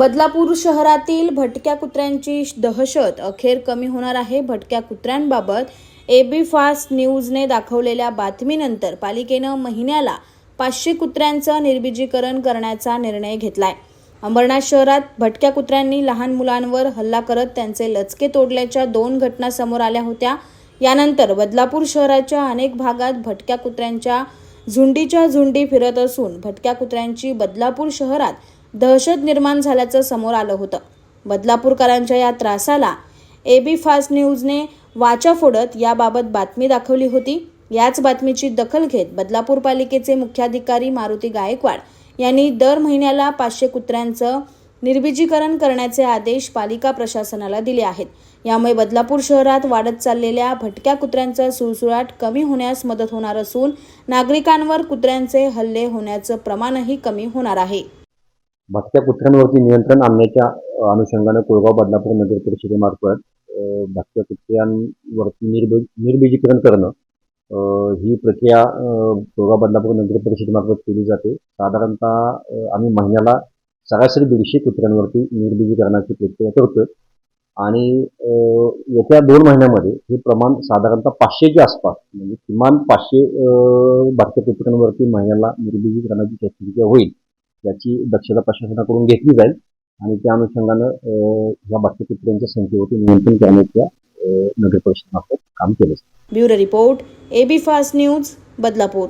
बदलापूर शहरातील भटक्या कुत्र्यांची दहशत अखेर कमी होणार आहे. भटक्या कुत्र्यांबाबत एबी फास्ट न्यूजने दाखवलेल्या बातमीनंतर पालिकेनं महिन्याला पाचशे कुत्र्यांचं निर्बीजीकरण करण्याचा निर्णय घेतलाय. अंबरनाथ शहरात भटक्या कुत्र्यांनी लहान मुलांवर हल्ला करत त्यांचे लचके तोडल्याच्या दोन घटना समोर आल्या होत्या. यानंतर बदलापूर शहराच्या अनेक भागात भटक्या कुत्र्यांच्या झुंडीच्या झुंडी फिरत असून भटक्या कुत्र्यांची बदलापूर शहरात दहशत निर्माण झाल्याचं समोर आलं होतं. बदलापूरकरांच्या या त्रासाला ए बी फास्ट न्यूजने वाचा फोडत याबाबत बातमी दाखवली होती. याच बातमीची दखल घेत बदलापूर पालिकेचे मुख्याधिकारी मारुती गायकवाड यांनी दर महिन्याला पाचशे कुत्र्यांचं निर्बीजीकरण करण्याचे आदेश पालिका प्रशासनाला दिले आहेत. यामुळे बदलापूर शहरात वाढत चाललेल्या भटक्या कुत्र्यांचा सुळसुळाट कमी होण्यास मदत होणार असून नागरिकांवर कुत्र्यांचे हल्ले होण्याचं प्रमाणही कमी होणार आहे. भटक्या कुत्र्यांवरती नियंत्रण आणण्याच्या अनुषंगानं कोळगाव बदलापूर नगर परिषदेमार्फत भटक्या कुत्र्यांवरती निर्ब निर्बीजीकरण करणं ही प्रक्रिया कोळगाव बदलापूर नगर परिषदेमार्फत केली जाते. साधारणतः आम्ही महिन्याला सरासरी दीडशे कुत्र्यांवरती निर्बीजीकरणाची प्रक्रिया करतोय. आणि येत्या दोन महिन्यामध्ये हे प्रमाण साधारणतः पाचशेच्या आसपास म्हणजे किमान पाचशे अ, भटक्या कुत्र्यांवरती महिन्याला निर्बीजीकरणाची शस्त्रक्रिया होईल. याची दक्षता प्रशासनाकडून घेतली जाईल आणि त्या अनुषंगानं या ह्या संख्येवरती नियंत्रण करण्याच्या अ, नगर परिषदेमार्फत काम केलं bureau report AB fast news Badlapur.